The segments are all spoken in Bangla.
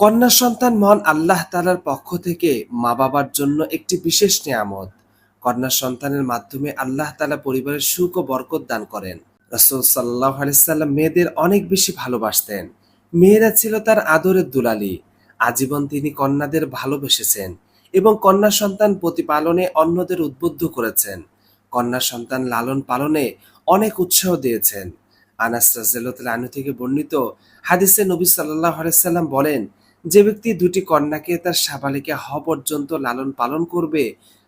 কন্যা সন্তান মহান আল্লাহ তালার পক্ষ থেকে মা বাবার জন্য একটি বিশেষ নিয়ামত। কন্যা সন্তানের মাধ্যমে আল্লাহ তালা পরিবারের সুখ ও বরকত দান করেন। রসুল সাল্লাহ আলাইসাল্লাম মেয়েদের অনেক বেশি ভালোবাসতেন। মেয়েরা ছিল তার আদরের দুলালি। আজীবন তিনি কন্যাদের ভালোবেসেছেন এবং কন্যা সন্তান প্রতিপালনে অন্যদের উদ্বুদ্ধ করেছেন। কন্যা সন্তান লালন পালনে অনেক উৎসাহ দিয়েছেন। আনাস আনহু থেকে বর্ণিত হাদিসে নবী সাল্লাহ আলাইসাল্লাম বলেন যে ব্যক্তি দুটি কন্যাকে তার সাবালিকা হওয়া পর্যন্ত লালন পালন করবে,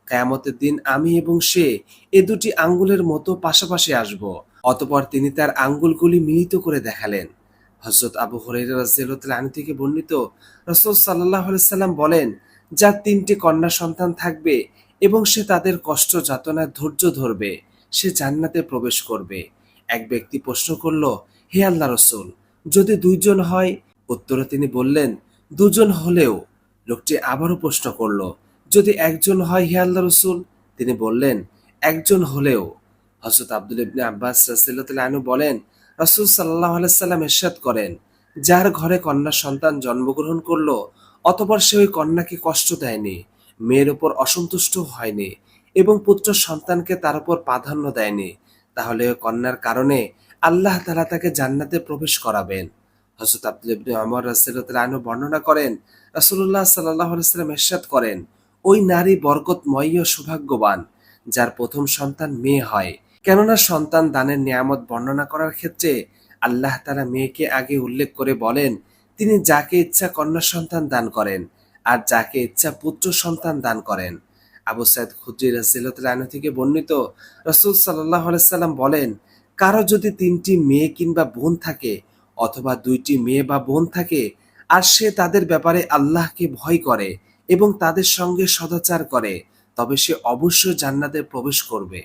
কেয়ামতের দিন আমি এবং সে এ দুটি আঙ্গুলের মতো পাশাপাশি আসব। অতপর তিনি তার আঙ্গুলগুলি মিলিত করে দেখালেন। হজরত আবু আনহু থেকে বর্ণিত রসুল সাল্লাহ সাল্লাম বলেন যার তিনটি কন্যা সন্তান থাকবে এবং সে তাদের কষ্ট যাতনায় ধৈর্য ধরবে, সে জান্নাতে প্রবেশ করবে। এক ব্যক্তি প্রশ্ন করল, হে আল্লাহ রসুল, যদি দুইজন হয়? উত্তরে তিনি বললেন দুজন হলেও লোকটি আবারও প্রশ্ন করল, যদি একজন হয় হে আল্লাহ রসুল? তিনি বললেন, একজন হলেও। হজরত আব্দুল ইবনে আব্বাস রাসিল্লাহ বলেন, রসুল সাল্লাহ আলাইসাল্লাম এরশাদ করেন, যার ঘরে কন্যা সন্তান জন্মগ্রহণ করল, অতপর সে ওই কন্যাকে কষ্ট দেয়নি, মেয়ের ওপর অসন্তুষ্ট হয়নি এবং পুত্র সন্তানকে তার উপর প্রাধান্য দেয়নি। তাহলে কন্যার কারণে আল্লাহ তালা তাকে জান্নাতে প্রবেশ করাবেন। হজরত আব্দুল ইবনে বর্ণনা করেন রাসুল্লাহ সাল্লাহ সাল্লাম এরশাদ করেন, ওই নারী বরকতময়ী ও সৌভাগ্যবান, যার প্রথম সন্তান মেয়ে হয়। কেননা সন্তান দানের নিয়ামত বর্ণনা করার ক্ষেত্রে আল্লাহ তারা মেয়েকে আগে উল্লেখ করে বলেন, তিনি যাকে ইচ্ছা কন্যা সন্তান দান করেন, আর যাকে ইচ্ছা পুত্র সন্তান দান করেন। আবু সাইদ খুদ্রি রাজিল্লাহ থেকে বর্ণিত, রসুল সাল্লাহ সাল্লাম বলেন, কারও যদি তিনটি মেয়ে কিংবা বোন থাকে অথবা দুইটি মেয়ে বা বোন থাকে, আর সে তাদের ব্যাপারে আল্লাহকে ভয় করে এবং তাদের সঙ্গে সদাচার করে, তবে সে অবশ্যই জান্নাতে প্রবেশ করবে।